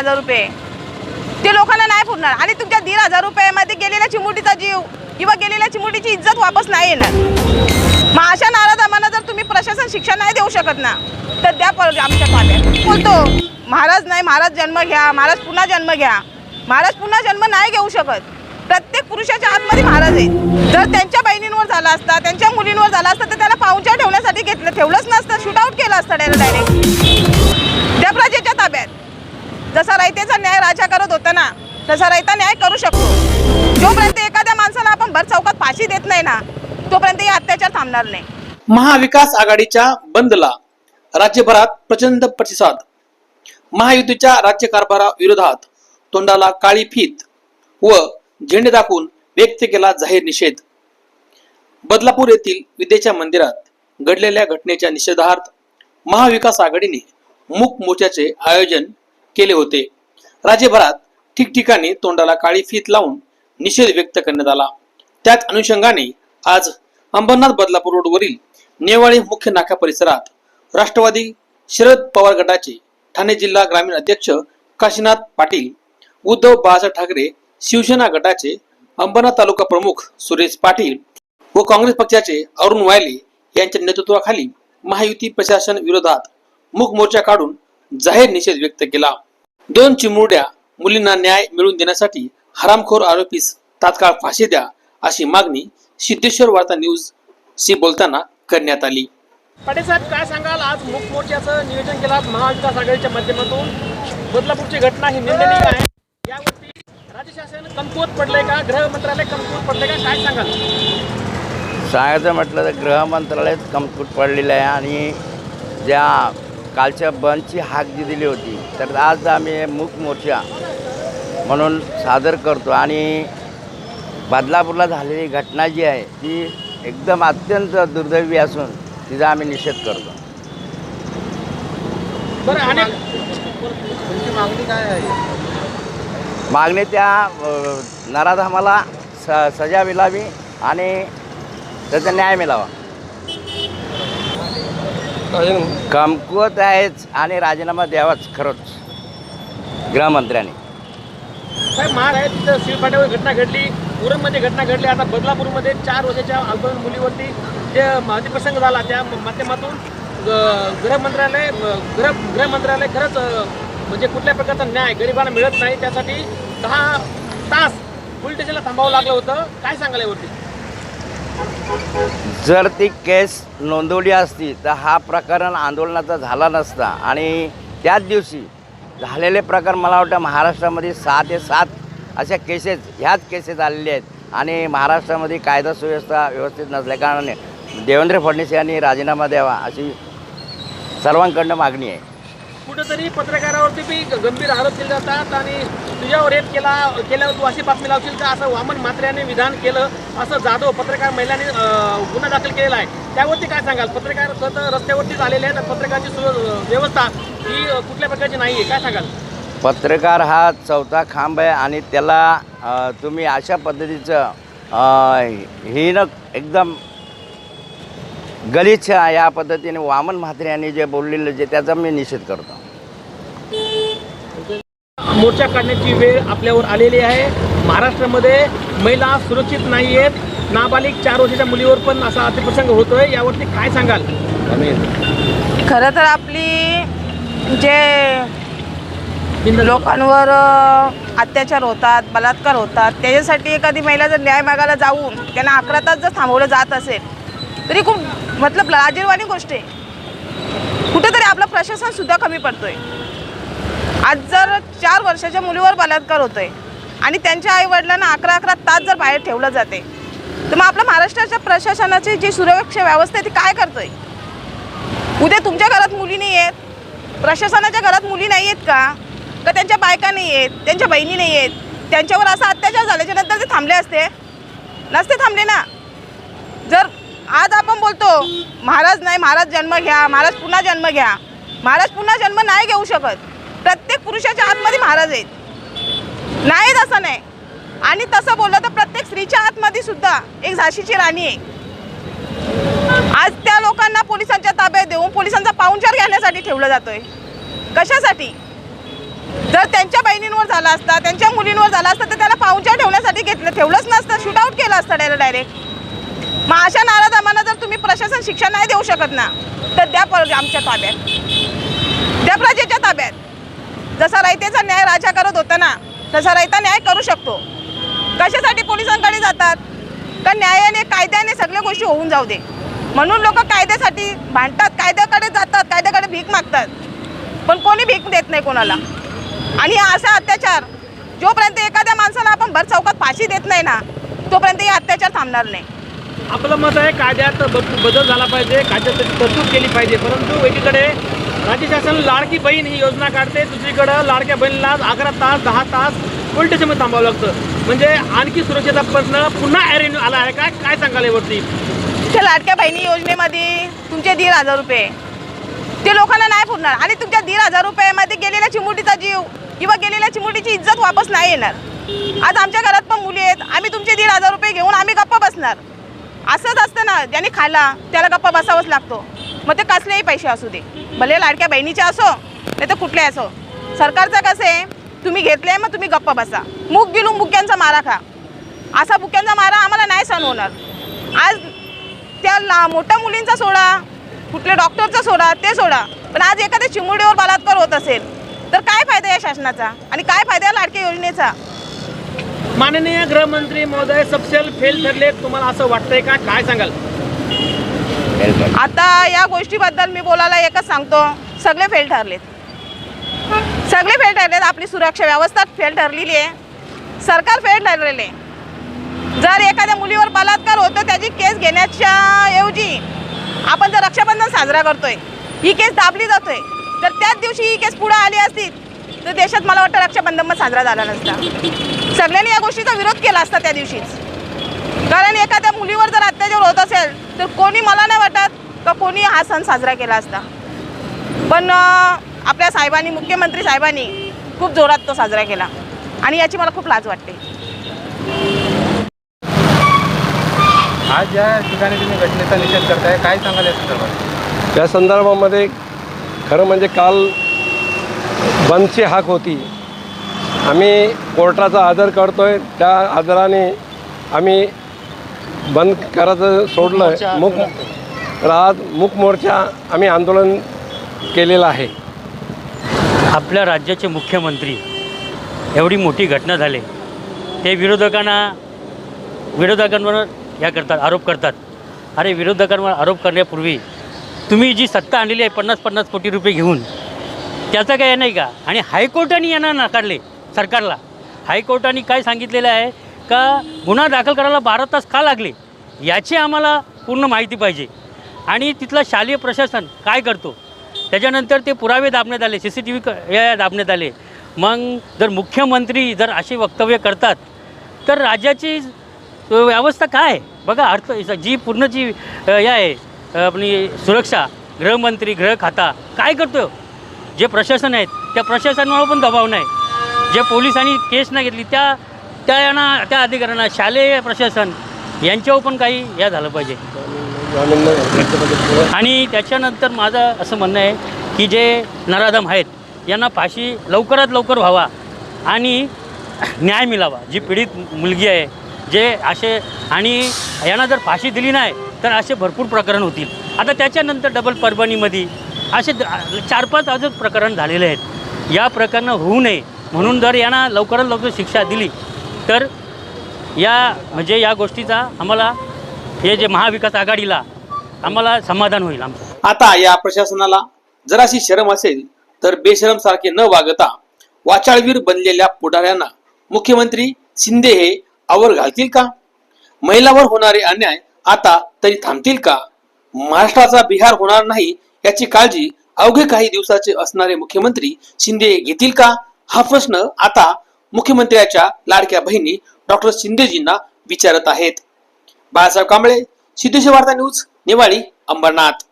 हजार रुपये. ते लोकांना नाही पुरणार आणि तुमच्या दीड हजार रुपयामध्ये गेलेल्या चिमुटीचा जीव किंवा गेलेल्या चिमुटीची इज्जत वापस नाही येणार. मग अशा नाराज आम्हाला जर तुम्ही प्रशासन शिक्षा नाही देऊ शकत ना तर द्या पर आमच्या पाल्यात बोलतो महाराज नाही महाराज जन्म घ्या महाराज पुन्हा जन्म घ्या. महाराज पुन्हा जन्म नाही घेऊ शकत. प्रत्येक पुरुषाच्या आतमध्ये महाराज आहेत. जर त्यांच्या बहिणींवर झाला असता त्यांच्या मुलींवर झाला असता तर त्याला पाहुणच्या ठेवण्यासाठी घेतलं ठेवलंच नसतं. शूट आउट केलं असतं डायरेक्ट जसा रयतेचा न्याय राजा करत होता ना तसा रयता न्याय करू शकतो. जोपर्यंत एखाद्या माणसाला आपण भर चौकात फाशी देत नाही ना तोपर्यंत हे अत्याचार थांबणार नाही. महाविकास आघाडीच्या बंदला राज्यभरात प्रचंड प्रतिसाद. महायुतीच्या राज्य विरोधात तोंडाला काळी फीत व झेंडे दाखवून व्यक्त केला जाहीर निषेध. बदलापूर येथील विद्येच्या मंदिरात घडलेल्या घटनेच्या निषेधार्थ महाविकास आघाडीने मूक मोर्चाचे आयोजन केले होते. राज्यभरात ठिकठिकाणी तोंडाला काळी फीत लावून निषेध व्यक्त करण्यात आला. त्याच अनुषंगाने आज अंबरनाथ बदलापूर रोडवरील नेवाळी मुख्य नाका परिसरात राष्ट्रवादी शरद पवार गटाचे ठाणे जिल्हा ग्रामीण अध्यक्ष काशीनाथ पाटील उद्धव बाळासाहेब ठाकरे शिवसेना गटाचे अंबरनाथ तालुका प्रमुख सुरेश पाटील व काँग्रेस पक्षाचे अरुण वायले यांच्या नेतृत्वाखाली महायुती प्रशासन विरोधात मूक मोर्चा काढून जाहीर निषेध व्यक्त केला. दोन चिमुरड्या मुलींना न्याय मिळवून देण्यासाठी हरामखोर आरोपीस तात्काळ फाशी द्या अशी मागणी सिद्धेश्वर वार्ता न्यूज शी बोलताना करण्यात आली. पाटील साहेब काय सांगाल? आज मूक मोर्चाचं नियोजन केलं महाविकास आघाडीच्या माध्यमातून. बदलापूरची घटना ही निंदनीय आहे. यावरती राज्य शासन कमकुवत पडलंय का? गृह मंत्रालय कमकुवत पडलंय का? काय सांगाल? सांगायचं म्हटलं तर गृह मंत्रालयात कमकुट पडलेलं आहे आणि ज्या कालच्या बंदची हाक जी दिली होती तर आज आम्ही मूक मोर्चा म्हणून सादर करतो आणि बदलापूरला झालेली घटना जी आहे ती एकदम अत्यंत दुर्दैवी असून तिचा आम्ही निषेध करतो. मागणी त्या नराधामाला स सजा मिळावी आणि त्याचा न्याय मिळावा. कमकुवत आहेच आणि राजीनामा द्यावाच खरंच. गृहमंत्र्यांनी. साहेब महाग आहे तिथं शिळपाट्यावर घटना घडली उरणमध्ये घटना घडली आता बदलापूरमध्ये चार वर्षाच्या अल्पवयीन मुलीवरती जे प्रसंग झाला त्या माध्यमातून ग- गृह मंत्रालय गृह गृह मंत्रालय खरंच म्हणजे कुठल्या प्रकारचा न्याय गरिबांना मिळत नाही त्यासाठी दहा तास पोलीस स्टेशनला थांबावं लागलं होतं. काय सांगाल यावरती? जर ती केस नोंदवली असती तर हा प्रकरण आंदोलनाचा झाला नसता. आणि त्याच दिवशी झालेले प्रकार मला वाटतं महाराष्ट्रामध्ये सहा ते सात अशा केसेस ह्याच केसेस आलेल्या आहेत. आणि महाराष्ट्रामध्ये कायदा सुव्यवस्था व्यवस्थित नसल्याकारणाने देवेंद्र फडणवीस यांनी राजीनामा द्यावा अशी सर्वांकडनं मागणी आहे. कुठंतरी पत्रकारावरती बी गंभीर आरोप केले जातात आणि तुझ्यावर रेप केला केल्यावर तू अशी बातमी लावशील का? असं वामन म्हात्र्याने विधान केलं असं जाधव पत्रकार महिलांनी गुन्हा दाखल केलेला आहे. त्यावरती काय सांगाल? पत्रकार स्वतः रस्त्यावरतीच आलेले आहेत आणि पत्रकाराची सु व्यवस्था ही कुठल्या प्रकारची नाही आहे काय सांगाल? पत्रकार हा चौथा खांब आहे आणि त्याला तुम्ही अशा पद्धतीचं अ, हीन एकदम गलिच्छ या पद्धतीने वामन म्हात्रे यांनी जे बोललेलं जे त्याचा मी निषेध करतो. मोर्चा काढण्याची वेळ आपल्यावर आलेली आहे. महाराष्ट्रामध्ये महिला सुरक्षित नाही आहेत. नाबालिक चार वर्षाच्या मुलीवर पण असा अतिप्रसंग होतोय. यावरती काय सांगाल? खरं तर आपली जे लोकांवर अत्याचार होतात बलात्कार होतात त्याच्यासाठी एखादी महिला जर न्याय मागायला जाऊन त्यांना अकरा तास जर थांबवलं जात असेल तरी खूप मतलब लाजीरवाणी गोष्ट आहे. कुठेतरी आपलं प्रशासन सुद्धा कमी पडतोय. आज जर चार वर्षाच्या मुलीवर बलात्कार होतोय आणि त्यांच्या आईवडिलांना अकरा अकरा तास जर बाहेर ठेवलं जाते तर मग आपल्या महाराष्ट्राच्या प्रशासनाची जी सुरक्षा व्यवस्था आहे ती काय करतोय? उद्या तुमच्या घरात मुली नाही आहेत प्रशासनाच्या घरात मुली नाही आहेत का? का त्यांच्या बायका नाही आहेत त्यांच्या बहिणी नाही आहेत? त्यांच्यावर असा अत्याचार झाल्याच्यानंतर ते थांबले असते? नसते थांबले ना? जर आज आपण बोलतो महाराज नाही महाराज जन्म घ्या महाराज पुन्हा जन्म घ्या महाराज पुन्हा जन्म नाही घेऊ शकत. प्रत्येक पुरुषाच्या आतमध्ये महाराज आहेत. नाही तसं नाही. आणि तसं बोललं तर प्रत्येक स्त्रीच्या आतमध्ये सुद्धा एक झाशीची राणी आहे. आज त्या लोकांना पोलिसांच्या ताब्यात देऊन पोलिसांचा पाहुणचार घेण्यासाठी ठेवलं जातोय. कशासाठी? जर त्यांच्या बहिणींवर झाला असता त्यांच्या मुलींवर झाला असता तर त्याला पाहुणचार ठेवण्यासाठी घेतलं ठेवलंच नसतं. शूटआउट केलं असतं त्याला डायरेक्ट मग अशा नाराज आम्हाला जर तुम्ही प्रशासन शिक्षा नाही देऊ शकत ना तर द्या आमच्या ताब्यात. द्या प्रजेच्या ताब्यात. जसा रयतेचा न्याय राजा करत होता ना तसा रयता न्याय करू शकतो. कशासाठी पोलिसांकडे जातात? तर न्यायाने कायद्याने सगळ्या गोष्टी होऊन जाऊ दे. म्हणून लोक कायद्यासाठी भांडतात कायद्याकडे जातात कायद्याकडे भीक मागतात. पण कोणी भीक देत नाही कोणाला. आणि हा असा अत्याचार जोपर्यंत एखाद्या माणसाला आपण भर चौकात फाशी देत नाही ना तोपर्यंत हे अत्याचार थांबणार नाही. आपलं मत आहे कायद्यात बदल झाला पाहिजे कायद्यात तरतूद केली पाहिजे परंतु एकीकडे राज्य शासन लाडकी बहीण ही योजना काढते. दुसरीकडं लाडक्या बहिणीला अकरा तास दहा तास पोलीस थांबावं लागतं. म्हणजे आणखी सुरक्षेचा प्रश्न पुन्हा ॲरेंज आला आहे काय? काय सांगाल यावरती? तुमच्या लाडक्या बहिणी योजनेमध्ये तुमचे दीड हजार रुपये. ते लोकांना नाही पुरणार. आणि तुमच्या दीड हजार रुपयामध्ये गेलेल्या चिमुटीचा जीव किंवा गेलेल्या चिमुटीची इज्जत वापस नाही येणार. आज आमच्या घरात पण मुली आहेत. आम्ही तुमचे दीड हजार रुपये घेऊन आम्ही गप्पा बसणार. असंच असतं ना ज्याने खायला त्याला गप्पा बसावंच लागतो. मग ते कसलेही पैसे असू दे. भले लाडक्या बहिणीचे असो नाही तर कुठले असो. सरकारचं कसं आहे तुम्ही घेतले मग तुम्ही गप्पा बसा. मूग गिलू बुक्यांचा मारा खा. असा बुक्यांचा मारा आम्हाला नाही सण होणार. आज त्या ला मोठ्या मुलींचा सोडा कुठल्या डॉक्टरचा सोडा ते सोडा. पण आज एखाद्या चिमुडीवर बलात्कार होत असेल तर काय फायदा या शासनाचा? आणि काय फायदा या लाडक्या योजनेचा? माननीय गृहमंत्री महोदय सबसेल फेल ठरले तुम्हाला असं वाटतंय का? काय सांगाल? आता या गोष्टीबद्दल मी बोलायला एकच सांगतो. सगळे फेल ठरलेत. सगळे फेल ठरलेत. आपली सुरक्षा व्यवस्था फेल ठरलेली आहे. सरकार फेल ठरलेले जर एखाद्या मुलीवर बलात्कार होतो त्याची केस घेण्याच्या ऐवजी आपण जर रक्षाबंधन साजरा करतोय ही केस दाबली जातोय तर त्याच दिवशी ही केस पुढे आली असती तर देशात मला वाटतं रक्षाबंधन साजरा झाला नसता. सगळ्यांनी या गोष्टीचा विरोध केला असता त्या दिवशीच. कारण एखाद्या मुलीवर जर अत्याचार होत असेल तर कोणी मला नाही वाटत का कोणी हा सण साजरा केला असता. पण आपल्या साहेबांनी मुख्यमंत्री साहेबांनी खूप जोरात तो साजरा केला. आणि याची मला खूप लाज वाटते. आज ज्या ठिकाणी तुम्ही घटनेचा निषेध करताय. काय सांगाल या संदर्भात? या संदर्भामध्ये खरं म्हणजे काल बंदची हाक होती. आम्ही कोर्टाचा आदर करतोय. त्या आदराने आम्ही बंद करायचं सोडलं मुक राहत मूक मोर्चा आम्ही आंदोलन केलेलं आहे. आपल्या राज्याचे मुख्यमंत्री एवढी मोठी घटना झाली. ते विरोधकांना विरोधकांवर या करतात आरोप करतात. अरे विरोधकांवर आरोप करण्यापूर्वी तुम्ही जी सत्ता आणलेली आहे पन्नास पन्नास कोटी रुपये घेऊन त्याचं काय नाही का? आणि हायकोर्टाने यांना नाकारले सरकारला. हायकोर्टाने काय सांगितलेलं आहे? का गुन्हा दाखल करायला बारा तास का लागले? याची आम्हाला पूर्ण माहिती पाहिजे. आणि तिथलं शालेय प्रशासन काय करतो? त्याच्यानंतर ते पुरावे दाबण्यात आले सी सी टी व्ही या दाबण्यात आले. मग जर मुख्यमंत्री जर असे वक्तव्य करतात तर राज्याची व्यवस्था काय? आहे? बघा अर्थ जी पूर्ण जी या हे आहे आपली सुरक्षा गृहमंत्री गृह खाता काय करतो जे प्रशासन आहेत त्या प्रशासनावर पण दबाव नाही. जे पोलिसांनी केस नाही घेतली त्या त्या यांना त्या अधिकाऱ्यांना शालेय प्रशासन यांच्यावर पण काही या झालं पाहिजे. आणि त्याच्यानंतर माझं असं म्हणणं आहे की जे नराधम आहेत यांना फाशी लवकरात लवकर व्हावा आणि न्याय मिळावा. जी पीडित मुलगी आहे जे असे आणि यांना जर फाशी दिली नाही तर असे भरपूर प्रकरण होतील. आता त्याच्यानंतर डबल परभणीमध्ये असे चार पाच अजून प्रकरण झालेले आहेत. या प्रकरणं होऊ नये. म्हणून जर यांना लवकरात लवकर शिक्षा दिली तर या म्हणजे या गोष्टीचा आम्हाला हे जे महाविकास आघाडीला आम्हाला समाधान होईल आमचं. आता या प्रशासनाला जराशी शरम असेल तर बेशरम सारखे न वागता वाचाळवीर बनलेल्या पुढाऱ्यांना मुख्यमंत्री शिंदे हे आवर घालतील का? महिलावर होणारे अन्याय आता तरी थांबतील का? महाराष्ट्राचा बिहार होणार नाही याची काळजी अवघे काही दिवसाचे असणारे मुख्यमंत्री शिंदे घेतील का? हा प्रश्न आता मुख्यमंत्र्याच्या लाडक्या बहिणी डॉक्टर शिंदेजींना विचारत आहेत. बाळासाहेब कांबळे सिद्धेश्वर वार्ता न्यूज निवाळी अंबरनाथ.